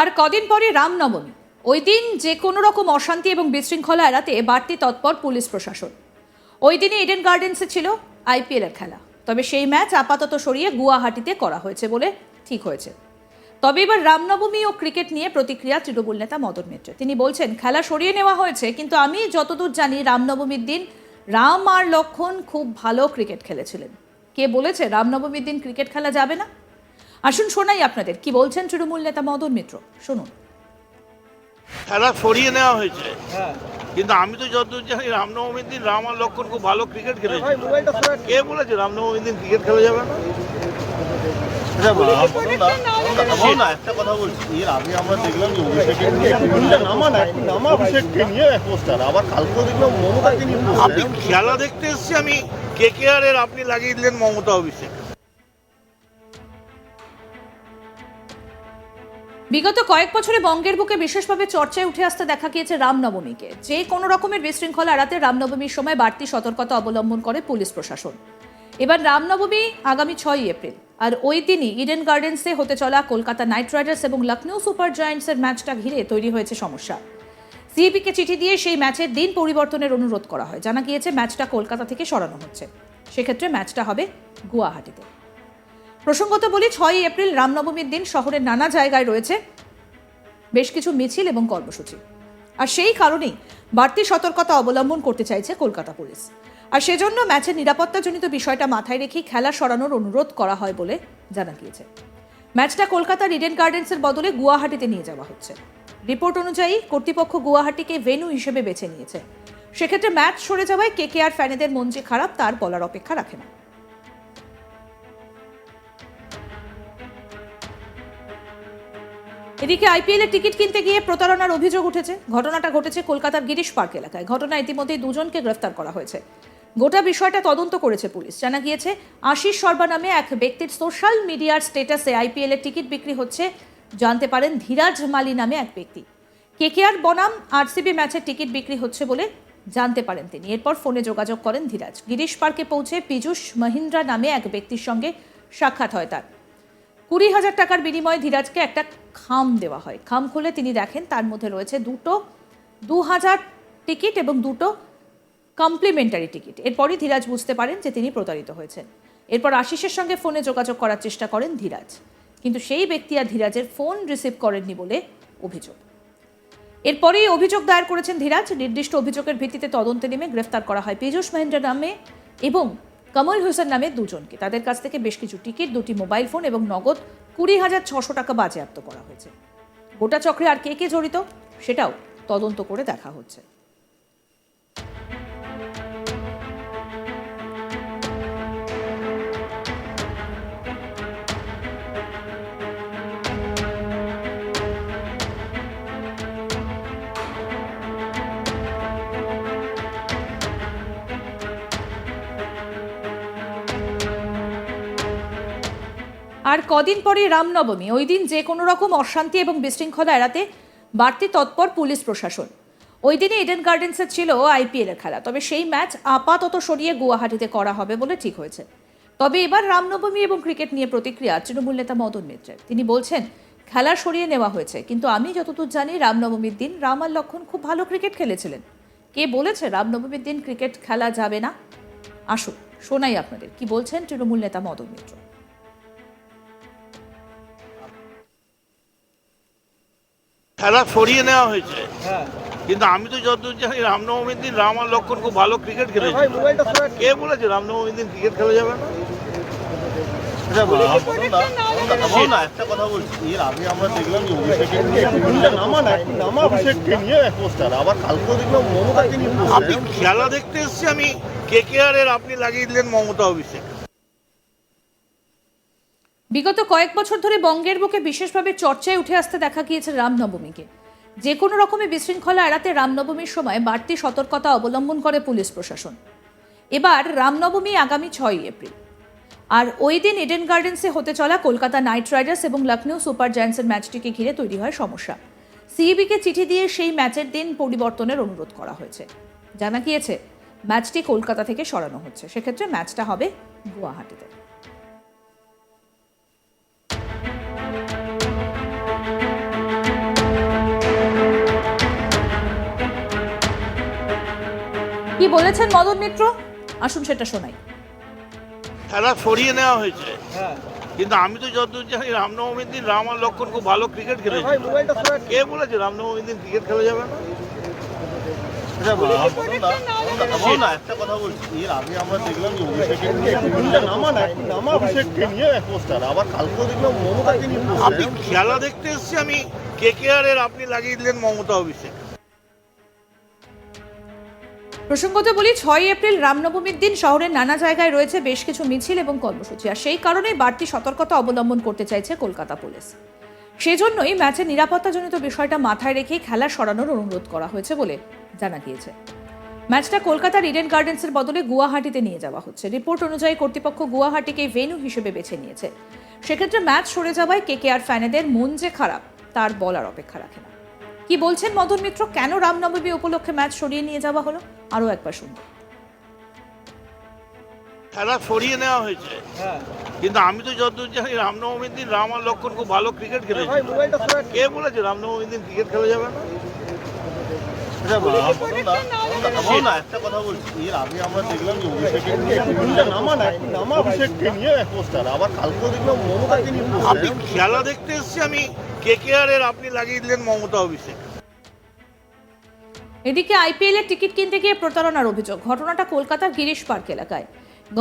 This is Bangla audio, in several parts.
আর কদিন পরে রামনবমী ওই দিন যে কোনো রকম অশান্তি এবং বিশৃঙ্খলা এড়াতে বাড়তি তৎপর পুলিশ প্রশাসন। ওই দিনে ইডেন গার্ডেন্সে ছিল আইপিএলের খেলা। তবে সেই ম্যাচ আপাতত সরিয়ে গুয়াহাটিতে করা হয়েছে বলে ঠিক হয়েছে। তবে এবার রামনবমী ও ক্রিকেট নিয়ে প্রতিক্রিয়া তৃণমূল নেতা মদন মিত্র তিনি বলছেন, খেলা সরিয়ে নেওয়া হয়েছে, কিন্তু আমি যতদূর জানি রামনবমীর দিন রাম আর লক্ষণ খুব ভালো ক্রিকেট খেলেছিলেন। কে বলেছে রামনবমীর দিন ক্রিকেট খেলা যাবে না? আসুন শোনাই আপনাদের। কি বলছেন তৃণমূল নেতা মদন মিত্র? শুনুন। খেলা সরিয়ে নেওয়া হয়েছে। কিন্তু আমি তো যতদূর জানি রামনবমীর দিন রাম আর লক্ষণ খুব ভালো ক্রিকেট খেলেছে। কে বলেছে রামনবমীর দিন ক্রিকেট খেলা যাবে না? বলুন না, একটা কথা বলছি এর আগে আমরা দেখলাম যে অভিষেকের নিয়ে নামা না নামা অভিষেককে নিয়ে পোস্টার আবার কালকেও দেখলাম মমতাকে নিয়ে আপনি খেলা দেখতে এসেছি আমি কে কে আর এর আপনি লাগিয়ে দিলেন মমতা অভিষেক। বিগত কয়েক বছরে বঙ্গের বুকে বিশেষভাবে চর্চায় উঠে আসতে দেখা গিয়েছে রামনবমীকে। যে কোনো রকমের বিশৃঙ্খলা এড়াতে রামনবমীর সময় বাড়তি সতর্কতা অবলম্বন করে পুলিশ প্রশাসন। এবার রামনবমী আগামী ছয়ই এপ্রিল, আর ওই দিনই ইডেন গার্ডেন্সে হতে চলা কলকাতা নাইট রাইডার্স এবং লখনৌ সুপার জায়ান্টসের ম্যাচটা ঘিরে তৈরি হয়েছে সমস্যা। সিএবিকে চিঠি দিয়ে সেই ম্যাচের দিন পরিবর্তনের অনুরোধ করা হয়। জানা গিয়েছে, ম্যাচটা কলকাতা থেকে সরানো হচ্ছে। সেক্ষেত্রে ম্যাচটা হবে গুয়াহাটিতে। প্রসঙ্গত বলি, ছয়ই এপ্রিল রামনবমীর দিন শহরের নানা জায়গায় রয়েছে বেশ কিছু মিছিল এবং কর্মসূচি। আর সেই কারণেই বাড়তি সতর্কতা অবলম্বন করতে চাইছে কলকাতা পুলিশ। আর সেজন্য ম্যাচের নিরাপত্তাজনিত বিষয়টা মাথায় রেখেই খেলা সরানোর অনুরোধ করা হয় বলে জানা গিয়েছে। ম্যাচটা কলকাতার ইডেন গার্ডেন্সের বদলে গুয়াহাটিতে নিয়ে যাওয়া হচ্ছে। রিপোর্ট অনুযায়ী কর্তৃপক্ষ গুয়াহাটিকে ভেন্যু হিসেবে বেছে নিয়েছে। সেক্ষেত্রে ম্যাচ সরে যাওয়ায় কেকেআর ফ্যানেদের মন যে খারাপ, তার বলার অপেক্ষা রাখে না। এদিকে আইপিএল এর টিকিট কিনতে গিয়ে প্রতারণার অভিযোগ উঠেছে। ঘটনাটা ঘটেছে কলকাতার গিরিশ পার্ক এলাকায়। ঘটনা ইতিমধ্যেই দুজনকে গ্রেফতার করা হয়েছে। গোটা বিষয়টা তদন্ত করেছে পুলিশ। জানা গিয়েছে, আশিস সর্বা নামে এক ব্যক্তির সোশ্যাল মিডিয়ার স্টেটাসে আইপিএল এর টিকিট বিক্রি হচ্ছে। জানতে পারেন, ধীরাজ মালি নামে এক ব্যক্তি। কেকেআর বনাম আরসিবি ম্যাচের টিকিট বিক্রি হচ্ছে বলে জানতে পারেন তিনি। এরপর ফোনে যোগাযোগ করেন ধীরাজ। গিরিশ পার্কে পৌঁছে পীযুষ মহিন্দ্রা নামে এক ব্যক্তির সঙ্গে সাক্ষাৎ হয় তার। কুড়ি হাজার টাকার বিনিময়ে ধীরাজকে একটা খাম দেওয়া হয়। খাম খুলে তিনি দেখেন, তার মধ্যে রয়েছে দুটো দু হাজার টিকিট এবং দুটো কমপ্লিমেন্টারি টিকিট। এরপরই ধীরাজ বুঝতে পারেন যে তিনি প্রতারিত হয়েছেন। এরপর আশিসের সঙ্গে ফোনে যোগাযোগ করার চেষ্টা করেন ধীরাজ। কিন্তু সেই ব্যক্তি আর ধীরাজের ফোন রিসিভ করেননি বলে অভিযোগ। এরপরেই অভিযোগ দায়ের করেছেন ধীরাজ। নির্দিষ্ট অভিযোগের ভিত্তিতে তদন্তে নেমে গ্রেফতার করা হয়। পীযূষ মহেন্দ্র নামে এবং কমল হোসেন নামে দুজনকে। তাদের কাছ থেকে বেশ কিছু টিকিট, দুটি মোবাইল ফোন এবং নগদ কুড়ি হাজার ছশো টাকা বাজেয়াপ্ত করা হয়েছে। গোটা চক্রে আর কে কে জড়িত? সেটাও তদন্ত করে দেখা হচ্ছে। আর কদিন পরে রামনবমী, ওই দিন যে কোনো রকম অশান্তি এবং বিশৃঙ্খলা এড়াতে বাড়তি তৎপর পুলিশ প্রশাসন। ওই দিনে ইডেন গার্ডেন্সে ছিল আইপিএল এর খেলা। তবে সেই ম্যাচ আপাতত সরিয়ে গুয়াহাটিতে করা হবে বলে ঠিক হয়েছে। তবে এবার রামনবমী এবং ক্রিকেট নিয়ে প্রতিক্রিয়া তৃণমূল নেতা মদন মিত্রের। তিনি বলছেন, খেলা সরিয়ে নেওয়া হয়েছে, কিন্তু আমি যতদূর জানি রামনবমীর দিন রাম আর লক্ষণ খুব ভালো ক্রিকেট খেলেছিলেন। কে বলেছে রামনবমীর দিন ক্রিকেট খেলা যাবে না? আসুন, শোনাই আপনাদের। কি বলছেন তৃণমূল নেতা মদন মিত্র? খেলা সরিয়ে নেওয়া হয়েছে। কিন্তু আমি তো যতদূর জানি রামনবমীর দিন রাম আর লক্ষণ খুব ভালো ক্রিকেট খেলেছে। কে বলেছে রামনবমীর দিন ক্রিকেট খেলা যাবে না? বলুন না, বলুন না, একটা কথা বলছি। এর আগে আমরা দেখলাম যে অভিষেকের নামা নামা অভিষেককে নিয়ে পোস্টার আবার কালকেও দেখলাম মমতাকে নিয়ে আপনি খেলা দেখতে এসেছি আমি কে কে আর এর আপনি লাগিয়ে দিলেন মমতা অভিষেক। বিগত কয়েক বছর ধরে বঙ্গের বুকে বিশেষভাবে চর্চায় উঠে আসতে দেখা গিয়েছে রামনবমীকে। যে কোনো রকমের বিশৃঙ্খলা এড়াতে রামনবমীর সময় বাড়তি সতর্কতা অবলম্বন করে পুলিশ প্রশাসন। এবার রামনবমী আগামী ছয়ই এপ্রিল। আর ওই দিন ইডেন গার্ডেন্সে হতে চলা কলকাতা নাইট রাইডার্স এবং লখনৌ সুপার জায়ান্টসের ম্যাচটিকে ঘিরে তৈরি হয় সমস্যা। সিইবিকে চিঠি দিয়ে সেই ম্যাচের দিন পরিবর্তনের অনুরোধ করা হয়েছে। জানা গিয়েছে, ম্যাচটি কলকাতা থেকে সরানো হচ্ছে। সেক্ষেত্রে ম্যাচটা হবে গুয়াহাটিতে। কি বলেছেন মদন মিত্র? আসুন সেটা শোনাই। খেলা সরিয়ে নেওয়া হয়েছে। কিন্তু আমি তো যতদূর জানি রামনবমীর দিন রাম আর লক্ষণ খুব ভালো ক্রিকেট খেলেছে। কে বলেছে রামনবমীর দিন ক্রিকেট খেলা যাবে না? আচ্ছা, মদনদা, মদনদা, মদনদা, একটা কথা বলছি। এর আগে আমরা দেখলাম যে অভিষেকের নিয়ে একটু ভুলটা নামান একটু নামা অভিষেককে নিয়ে পোস্টার। আবার কালকেও দেখলাম মমতাকে নিয়ে আপনি খেলা দেখতে এসেছি আমি কে কে আর এর আপনি লাগিয়ে দিলেন মমতা অভিষেক। প্রসঙ্গত বলি ছয় এপ্রিল রামনবমীর দিন শহরের নানা জায়গায় রয়েছে বেশ কিছু মিছিল এবং কর্মসূচি। আর সেই কারণেই বাড়তি সতর্কতা অবলম্বন করতে চাইছে কলকাতা পুলিশ। সেজন্যই ম্যাচের নিরাপত্তাজনিত বিষয়টা মাথায় রেখেই খেলা সরানোর অনুরোধ করা হয়েছে বলে জানা গিয়েছে। ম্যাচটা কলকাতার ইডেন গার্ডেন্সের বদলে গুয়াহাটিতে নিয়ে যাওয়া হচ্ছে। রিপোর্ট অনুযায়ী কর্তৃপক্ষ গুয়াহাটিকে ভেন্যু হিসেবে বেছে নিয়েছে। সেক্ষেত্রে ম্যাচ সরে যাওয়ায় কেকেআর ফ্যানেদের মন যে খারাপ, তার বলার অপেক্ষা রাখে না। কি বলছেন মদন মিত্র? কেন রামনবমী উপলক্ষে ম্যাচ সরিয়ে নিয়ে যাওয়া হলো? আরও একবার শুনুন। খেলা সরিয়ে নেওয়া হয়েছে। কিন্তু আমি তো যতদূর জানি রামনবমীর দিন রাম আর লক্ষণ খুব ভালো ক্রিকেট খেলেছে। কে বলেছে রামনবমীর দিন ক্রিকেট খেলা যাবে না? আপনি খেলা দেখতে এসেছি, আমি আপনি লাগিয়ে দিলেন মমতা অভিষেক। এদিকে আইপিএল এর টিকিট কিনতে গিয়ে প্রতারণার অভিযোগ। ঘটনাটা কলকাতার গিরিশ পার্ক এলাকায়।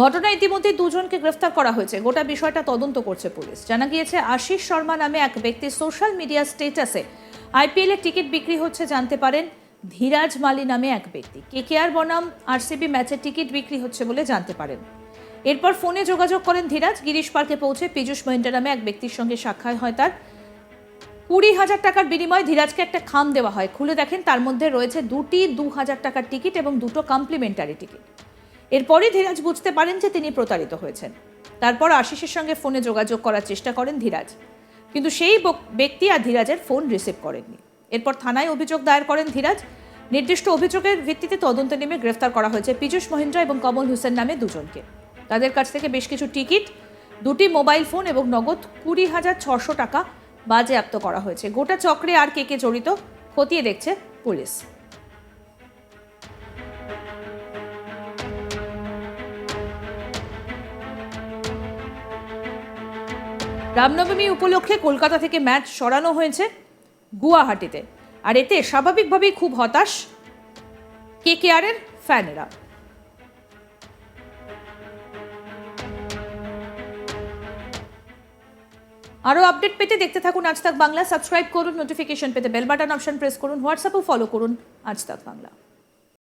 ঘটনা ইতিমধ্যে দুজনকে গ্রেফতার করা হয়েছে। গোটা বিষয়টা তদন্ত করছে পুলিশ। জানা গিয়েছে, আশিস শর্মা নামে এক ব্যক্তি সোশ্যাল মিডিয়া স্টেটাসে আইপিএল এর টিকিট বিক্রি হচ্ছে, জানতে পারেন। ধীরাজ মালি নামে এক ব্যক্তি। কেকেআর বনাম আরসিবি ম্যাচের টিকিট বিক্রি হচ্ছে বলে জানতে পারেন। এরপর ফোনে যোগাযোগ করেন ধীরাজ। গিরিশ পার্কে পৌঁছে পীযূষ মহিন্দ্রা নামে এক ব্যক্তির সঙ্গে সাক্ষাৎ হয় তার। কুড়ি হাজার টাকার বিনিময়ে ধীরাজকে একটা খাম দেওয়া হয়। খুলে দেখেন তার মধ্যে রয়েছে দুটি দু হাজার টাকার টিকিট এবং দুটো কমপ্লিমেন্টারি টিকিট। এরপরই ধীরাজ বুঝতে পারেন যে তিনি প্রতারিত হয়েছেন। তারপর আশিসের সঙ্গে ফোনে যোগাযোগ করার চেষ্টা করেন ধীরাজ। কিন্তু সেই ব্যক্তি আর ধীরাজের ফোন রিসিভ করেননি। এরপর থানায় অভিযোগ দায়ের করেন ধীরাজ। নির্দিষ্ট অভিযোগের ভিত্তিতে তদন্ত নেমে গ্রেফতার করা হয়েছে পীযূষ মহিন্দ্রা এবং কমল হোসেন নামে দুজনকে। তাদের কাছ থেকে বেশ কিছু টিকিট, দুটি মোবাইল ফোন এবং নগদ কুড়ি হাজার ছশো টাকা বাজেয়াপ্ত করা হয়েছে। গোটা চক্রে আর কে কে জড়িত খতিয়ে দেখছে পুলিশ। রামনবমী উপলক্ষে কলকাতা থেকে ম্যাচ সরানো হয়েছে। গুয়াহাটিতে। আর এতে স্বাভাবিকভাবেই খুব হতাশ কে কে আর এর ফ্যানেরা। আরও আপডেট পেতে দেখতে থাকুন আজ তাক বাংলা, সাবস্ক্রাইব করুন, নোটিফিকেশন পেতে বেল বাটন অপশন প্রেস করুন, হোয়াটসঅ্যাপও ফলো করুন আজ তাক বাংলা।